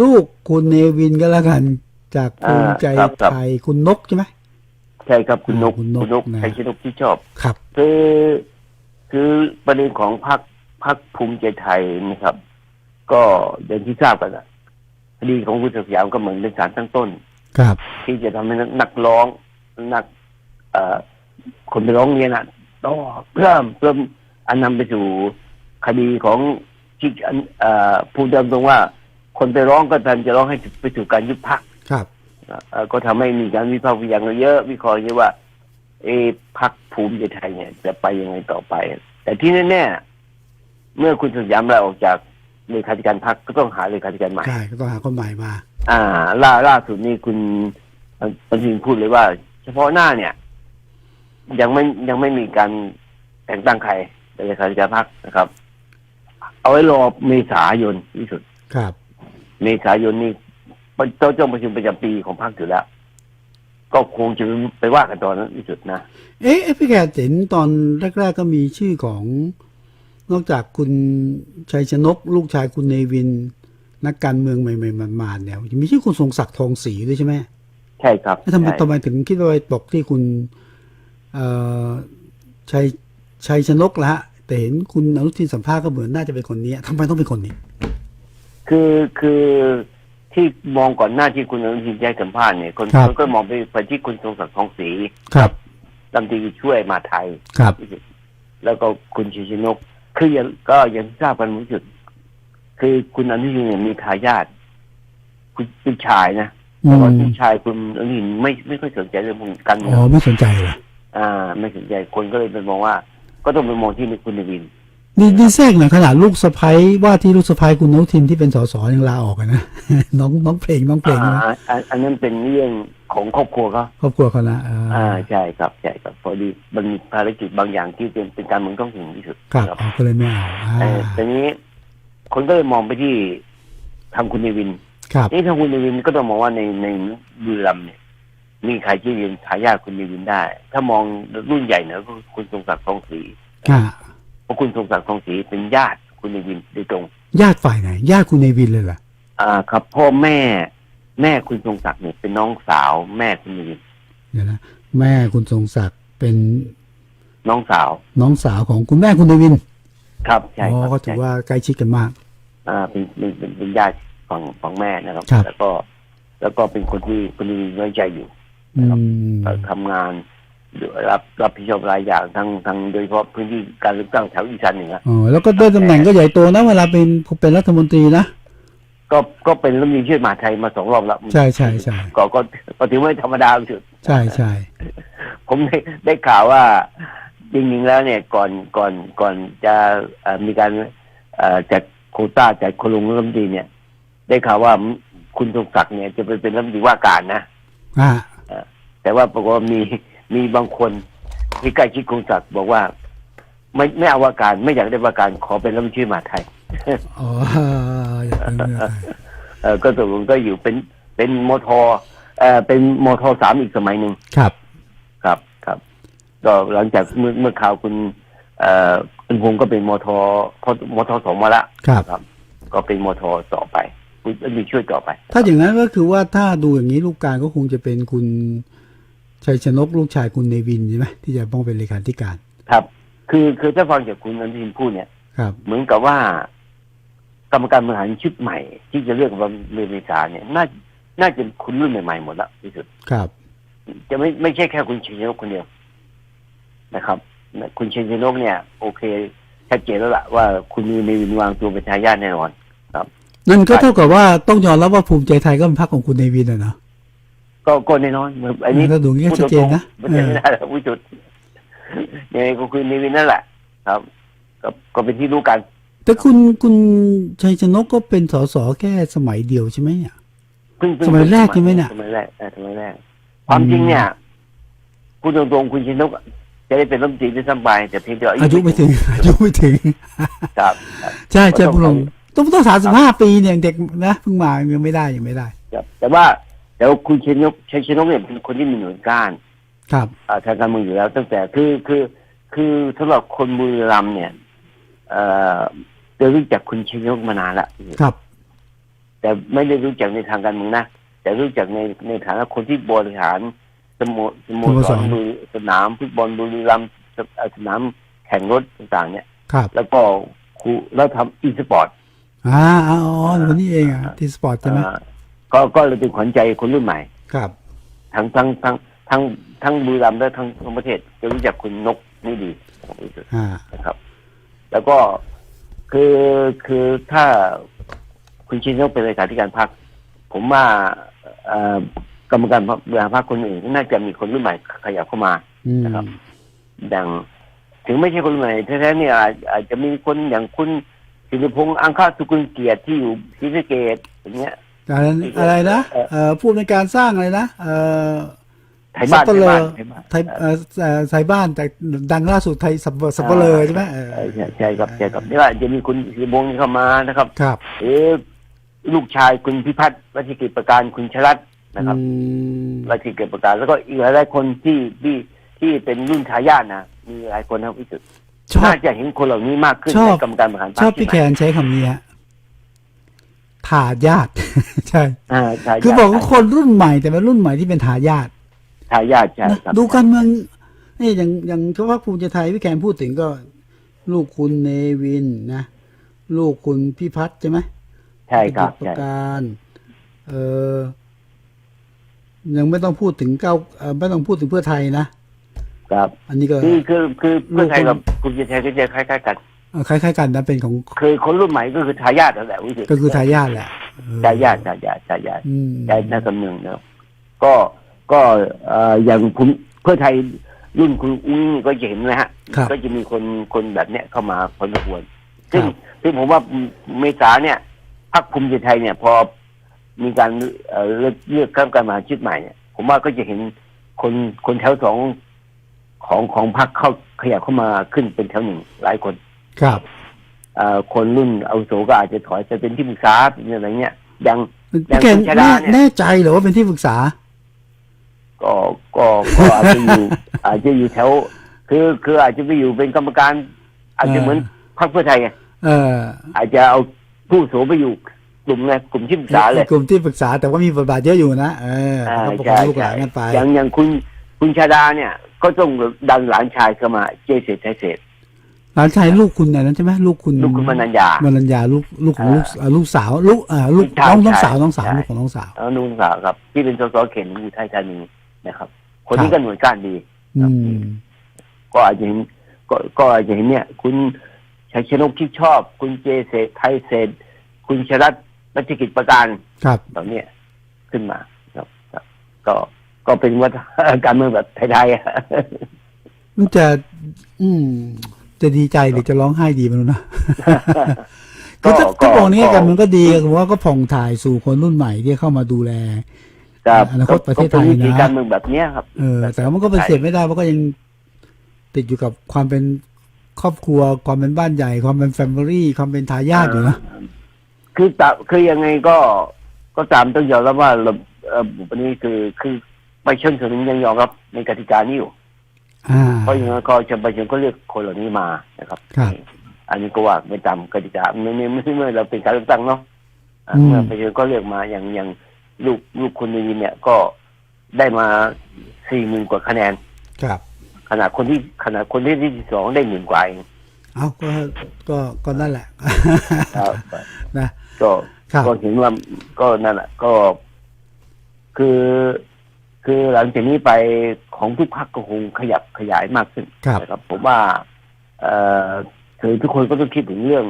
ลูกคุณเนวินก็แล้วกัน จากภูมิใจอ่าครับครับไทยคุณนกใช่ไหมใช่ครับคุณนกคุณนกคุณนกนะใครชื่อนกที่ชอบครับ คือคือประเด็นของพรรคพรรคภูมิใจไทยนะครับ ก็อย่างที่ทราบกันอะคดีของคุณศักดิ์สยามก็เหมือนเป็นสารตั้งต้น ครับ ที่จะทำให้นักร้องนัก เอ่อคนไปร้องเรียนอะต้องเพื่อเพื่ออันนำไปสู่คดีของที่อันเอ่อพูดตามตรงว่า คนไปร้องก็ทันจะร้องให้ไปสู่การยุบพักครับก็ทำให้มีการวิพากษ์วิจารณ์กันเยอะวิเคราะห์เยอะว่า เอะพักภูมิใจไทยเนี่ย จะไปยังไงต่อไป แต่ที่แน่ๆเมื่อคุณสุยามลาออกจากเลขาธิการพักก็ต้องหาเลขาธิการใหม่ใช่ก็ต้องหาคนใหม่มา อ่า ล่าล่าสุดนี้คุณปัญญินพูดเลยว่า เฉพาะหน้าเนี่ย ยังไม่ยังไม่มีการแต่งตั้งใครเป็นเลขาธิการพักนะครับ เอาไว้รอเมษายนที่สุดครับ เมษายนนี่เจ้าเจ้าประชุมประจำปีของพรรคอยู่แล้ว ก็คงจะไปว่ากันตอนนั้นที่สุดนะเอ๊ะเอ๊ะพี่แกเห็นตอนแรก ๆ ก็มีชื่อของนอกจากคุณชัยชนก ลูกชายคุณเนวิน นักการเมืองใหม่ๆมาๆเนี่ยยังมีชื่อคุณทรงศักดิ์ทองศรีด้วยใช่ไหมใช่ครับแล้วทำไมใช่ทำไมถึงคิดว่าไปตกที่คุณเอ่อชัยชัยชนกละฮะแต่เห็นคุณอนุทินสัมภาษณ์ก็เหมือนน่าจะเป็นคนนี้ทำไมต้องเป็นคนนี้ คือคือที่มองก่อนหน้าที่คุณอนุทินแจ้งสัมภาษณ์เนี่ยคนครับคนก็มองไปไปที่คุณทรงศักดิ์ทองศรีครับ รัฐมนตรีช่วยมหาดไทย ครับ แล้วก็คุณชิชนก คือยังก็ยังทราบกันรู้สึก คือคุณอนุทินเนี่ยมีทายาทคุณเป็นชายนะอืแต่ว่ามคุณชายคุณอนุทินไม่ไม่ค่อยสนใจเรื่องการเมือ๋อองไม่สนใจเลยอ่า ไม่สนใจคนก็เลยไปมองว่า ก็ต้องไปมองที่คุณเนวิน นี่นี่แทรกหน่อยขนาดลูกสะพ้ยว่าที่ลูกสะพ้ยคุณอนุทินที่เป็นสสยังลาออกอะนะน้องน้องเพลงน้องเพลงอ่านะอันอันนั้นเป็นเรื่องของครอบครัวเขาครอบครัวเขานะอ่าอ่าใช่ครับใช่ครับพอดีมันมีภารกิจบางอย่างที่เป็นเป็นการเมืองต้องถึงที่สุดครับครับอ๋อก็เลยไม่เอาอ่าเออแต่นี้ คนก็เลยมองไปที่ทางคุณเนวินครับนี่ทางคุณเนวินก็ต้องมองว่าในในบุรีรัมย์เนี่ยมีใครที่ยืนทายาทคุณเนวินได้ ถ้ามองรุ่นใหญ่เนี่ยก็คือคุณทรงศักดิ์ทองศรีอ่า เพราะคุณทรงศักดิ์ทองศรีเป็นญาติคุณเนวินโดยตรง ญาติฝ่ายไหน ญาติคุณเนวินเลยเหรออ่า ครับพ่อแม่แม่คุณทรงศักดิ์เนี่ยเป็นน้องสาวแม่คุณเนวินเดี๋ยวนะแม่คุณทรงศักดิ์เป็นน้องสาว น้องสาวของคุณแม่คุณเนวิน ครับใช่อ๋อครับก็ถือใช่ว่าใกล้ชิดกันมาก อ่าเป็นเป็นเป็นเป็นญาติฝั่งฝั่งแม่นะครับ ครับ แล้วก็ แล้วก็เป็นคนที่คุณมีไว้ใจอยู่ อืม เอ่อทำงาน รับรับผิดชอบรายอย่างทั้งทั้งโดยเฉพาะพื้นที่การเลือกตั้งแถวอีสานเหนืออ๋อแล้วก็ได้ตำแหน่งก็ใหญ่โตนะเวลาเป็นเป็นรัฐมนตรีนะก็ก็เป็นรัฐมนตรีช่วยมหาดไทยมาสองรอบแล้วใช่ใช่ใช่ก็ก็ก็ถือว่าไม่ธรรมดาสุดใช่ใช่ผมได้ได้ข่าวว่าจริงๆแล้วเนี่ยก่อนก่อนก่อนจะเอ่อมีการเอ่อจัดโควต้าจัดคนลงรัฐมนตรีเนี่ย ได้ข่าวว่าคุณทรงศักดิ์เนี่ยจะไปเป็นรัฐมนตรีว่าการนะอ่าแต่ว่าปรากฏว่ามี มีบางคนที่ใกล้ชิดคุณศักดิ์บอกว่า ไม่ไม่เอาว่าการไม่อยากได้ว่าการขอเป็นรัฐมนตรีมหาดไทยอ๋ออยากเป็นเรื่องอะไรเออก็ตกลงก็อยู่เป็นเป็นมทเอ่อเป็นมทสามอีกสมัยหนึ่งครับ ครับครับก็หลังจากเมื่อเมื่อข่าวคุณ เอ่อคุณพงศ์ก็เป็นมทพมทสองมาละครับครับ ก็เป็นมทต่อไปคุณมีช่วยต่อไป ถ้าอย่างนั้นก็คือว่าถ้าดูอย่างนี้ลูกการก็คงจะเป็นคุณ ชัยชนกลูกชายคุณเนวินใช่ไหมที่จะต้องเป็นเลขาธิการ ครับ คือคือถ้าฟังจากคุณอนุทินพูดเนี่ยครับเหมือนกับว่า กรรมการบริหารชุดใหม่ ที่จะเลือกวันเดือนเมษาเนี่ยน่าน่าจะคุณรุ่นใหม่ๆหมดแล้วที่สุดครับ จะไม่ไม่ใช่แค่คุณชินนกคนเดียวนะครับ คุณชินนกเนี่ย โอเคชัดเจนแล้วล่ะว่าคุณมีในวินวางตัวเป็นทายาทแน่นอนนั่นก็เท่ากับว่าต้องยอมรับว่าภูมิใจไทยก็เป็นพรรคของคุณเนวินอะเนาะ ก็ก็แน่นอนเหมือนอันนี้ถ้าดูอย่างนี้ก็ชัดเจนนะพูดตรงๆไม่ใช่ไม่ได้หรอกวิจุดยังไงก็คือในวินนั่นแหละ ครับ ก็ก็เป็นที่รู้กัน แต่คุณคุณชัยชนกก็เป็นสสแค่สมัยเดียวใช่ไหมเนี่ยเพิ่งเพิ่งสมัยแรกใช่ไหมเนี่ยสมัยแรกเออสมัยแรกความจริงเนี่ยพูดตรงๆคุณชินนกจะได้เป็นรัฐมนตรีด้วยซ้ำไปแต่เพียงแต่อายุไม่ถึงอายุไม่ถึงครับครับใช่ใช่ก็พุต้องงต้องต้องสามสิบห้าปีเนี่ยเด็กนะเพิ่งมายังไม่ได้ยังไม่ได้ครับแต่ว่า แต่ว่าคุณชินนกชัยชินนกเนี่ยเป็นคนที่มีหน่วยก้านครับอ่าทางการเมืองอยู่แล้ว ตั้งแต่คือคือคือสำหรับคนบุรีรัมย์เนี่ย เอ่อจะรู้จักคุณชินนกมานานละครับ แต่ไม่ได้รู้จักในทางการเมืองนะแต่รู้จักในในฐานะคนที่บริหารสโมสโมสโมสสรรบุรีสนามฟุตบอลบุรีรัมย์สเอ่อสนามแข่งรถต่างๆ เนี่ยครับ แล้วก็ครูแล้วทำอีสปอร์ตอ่าอ๋อคนนี้เองอะที่สปอร์ตใช่ไหม ก็ก็เลยเป็นขวัญใจคนรุ่นใหม่ ครับ ทั้งทั้งทั้งทั้งทั้งบุรีรัมย์และทั้งทั้งประเทศจะรู้จักคุณนกนี่ดีอ่านะครับ แล้วก็คือคือถ้าคุณชินนกเป็นเลขาธิการพรรคผมว่าเอ่อกรรมการบริหารพรรคคนอื่นน่าจะมีคนรุ่นใหม่ขยับเข้ามาอืมนะครับอย่างถึงไม่ใช่คนรุ่นใหม่แท้ๆเนี่ยอาจอาจจะมีคนอย่างคุณศิริพงษ์อังคาสุกุลเกียรติที่อยู่ศรีสะเกดอย่างเงี้ย อะไรอะไรนะเอ่อผู้ในการสร้างอะไรนะเอ่อไทยบ้านสับเปลือไทยบ้านไทยเอ่อเอ่อไทยบ้านแต่ดังล่าสุดไทยสับเปลือสับเปลือใช่ไหมเออใช่ใช่ใช่ครับใช่ครับนี่ว่าจะมีคุณศิริพงษ์เข้ามานะครับ ครับหรือลูกชายคุณพิพัฒน์รัชกิจประการคุณชลัดนะครับอืมรัชกิจประการ แล้วก็อีกหลายๆคนที่ที่ที่เป็นรุ่นทายาทนะมีหลายคนนะครับพี่สุดชอบน่าจะเห็นคนเหล่านี้มากขึ้นชอบในกรรมการบริหารพรชรอบคพี่ใช่แคไหมนใช้คำนี้ฮะทายาทใช่อ่าทายาทคือบอกว่าคนรุ่นใหม่แต่เป็นรุ่นใหม่ที่เป็นทายาททายาทใช่นะครับดูการเมืองนี่อย่างอย่างเฉพาะภูมิใจไทยพี่แคนพูดถึงก็ ลูกคุณเนวินนะ ลูกคุณพิพัฒน์ใช่ไหมใช่ครับปใช่ระการเออยังไม่ต้องพูดถึงเก้าเอ่อไม่ต้องพูดถึงเพื่อไทยนะครับ อันนี้ก็คือคือคือเพื่อไทยลูกคุณกับคุณจะไทยก็จะคล้ายๆกันเอ่อ คล้ายๆกันนะเป็นของคือคนรุ่นใหม่ก็คือทายาทนั่นแหละวิสุทธ์ก็คือทายาทแหละเออทายาททายาททายาทอืมใจนักการเมืองนะครับก็ก็เอ่ออย่างคุณเพื่อไทยรุ่นคุณอุ้งก็จะเห็นนะฮะครับก็จะมีคนคนแบบเนี้ยเข้ามาพอสมควรซึ่งครับซึ่งผมว่าเมษาเนี่ยพรรคภูมิใจไทยเนี่ย พอมีการเอ่อเลือกเลือกข้ามการบริหารชุดใหม่เนี่ย ผมว่าก็จะเห็นคนคนแถวสองของของพรรคเข้าขยับเข้ามาขึ้นเป็นแถวหนึ่งหลายคน ครับเอ่อคนรุ่นอาวุโสก็อาจจะถอยไปเป็นที่ปรึกษาเป็นอะไรเงี้ยอย่างพี่แคนคุณชาแน่ดาเนี่ยแน่ใจเหรือว่าเป็นที่ปรึกษา ก็ก็ก็อาจจะอยู่อาจจะอยู่แถวคือคืออาจจะไปอยู่เป็นกรรมการ อาจจะเหมือนพรรคเพื่อไทยไงเอออาจจะเอาผู้อาวุโสไปอยู่กลุ่มไงกลุ่มที่ปรึกษาเลยกลุ่มที่ปรึกษาแต่ว่ามีบทบาทเยอะอยู่นะเอออ่าก็ปกครใช่องลูกหใช่ลานกันไปอย่างอย่างคุณคุณชาดาเนี่ย ก็ต้องดันหลานชายเข้ามาเจเสร็จไทยเสร็จ หลานชายลูกคุณอะไรนั้นใช่ไหมลูกคุณลูกคุณมนัญญามนัญญาลูกลูกของลูกอ่าเอ่อลูกสาวลูกเอ่อลูกใช่น้องน้องใช่สาวน้องสาวใช่ลูกของน้องสาวแล้วนุ่งสาวครับที่เป็นสสเขตอุทัยธานีนะครับ คนนี้ครัก็บหน่วยก้านดีอืมก็อาจจะเห็นก็ก็อาจจะเห็นเนี่ย คุณชัยชนกที่ชอบ คุณเจเศรษฐ์ไทยเศรษฐ์คุณชรัตน์รัชกิจประการครับเหล่าเนี้ยขึ้นมาครับครับก็ก็เป็นวัฒนการเมืองแบบไทยๆอะมันจะ อืม จะดีใจหรือจะร้องไห้ดีไมันนะก็ก็ถ้าก็ถ้าบอกนี้ก็กันมันก็ดีผมว่าก็ผ่องถ่ายสู่คนรุ่นใหม่ที่เข้ามาดูแลครับอนาคตประเทศไทยนะก็ป็วิธีการเมืองแบบเนี้ยครับ เออ แต่ว่ามันก็เป็นเสียไม่ได้เพราะก็ยังติดอยู่กับความเป็นครอบครัว ความเป็นบ้านใหญ่ ความเป็นแฟมิลี่ ความเป็นทายาทอยู่นะคือตาคือยังไงก็ก็ตามต้องยอมรับว่าระเอ่อวันนี้คือคือไปเชิญถึงยังยอมรับในกติกานี้อยู่ อ่า เพราะอย่างนั้นก็จะไปเชิญก็เลือกคนเหล่านี้มานะครับ ครับ อันนี้ก็ว่าไม่ตามกติกาไม่ไม่ไม่เมื่อเราเป็นการเลือกตั้งเนาะอ่าอืม เมื่อไปเชิญก็เลือกมาอย่างอย่างลูกลูกคุณนีวินเนี่ยก็ได้มาสี่หมื่นกว่าคะแนน ครับ ขนาดคนที่ขนาดคนที่ที่สองได้หมื่นกว่าเองเอาก็ก็ก็นั่นแหละ ครับนะ ก็ครับ ก็เห็นว่าก็นั่นแหละก็ คือ คือหลังจากนี้ไปของทุกพักก็คงขยับขยายมากขึ้นครับ นะครับ ผมว่า เอ่อคือทุกคนก็ต้องคิดถึงเรื่อง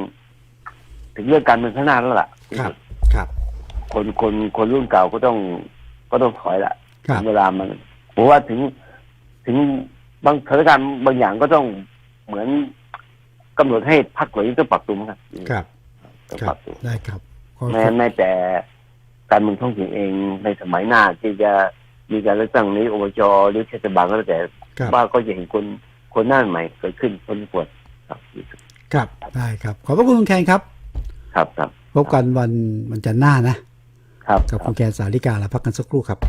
ถึงเรื่องการเมืองข้างหน้าแล้วล่ะครับ ครับ คนคนคนรุ่นเก่าก็ต้องก็ต้องถอยละครับถึงเวลามันผมว่าถึงถึงบางสถานการณ์บางอย่างก็ต้องเหมือนกำหนดให้พักเหล่านี้ต้องปรับตัวครับครับ ต้องคปรัรับบตัว ได้ครับขอแม้แม้แต่การเมืองท้องถิ่นเองในสมัยหน้าที่จะ มีการเลือกตั้งนี้อบจหรือเทศบาลก็แล้วแต่ครับ ว่าก็จะเห็นคนคนหน้าใหม่เกิดขึ้นคนปวดครับครับได้ครับ ขอบพระคุณคุณแคนครับ ครับครับพบกันวันวันจันทร์หน้านะครับ กับคุณแคนสาริกาแล้วพักกันสักครู่ครับ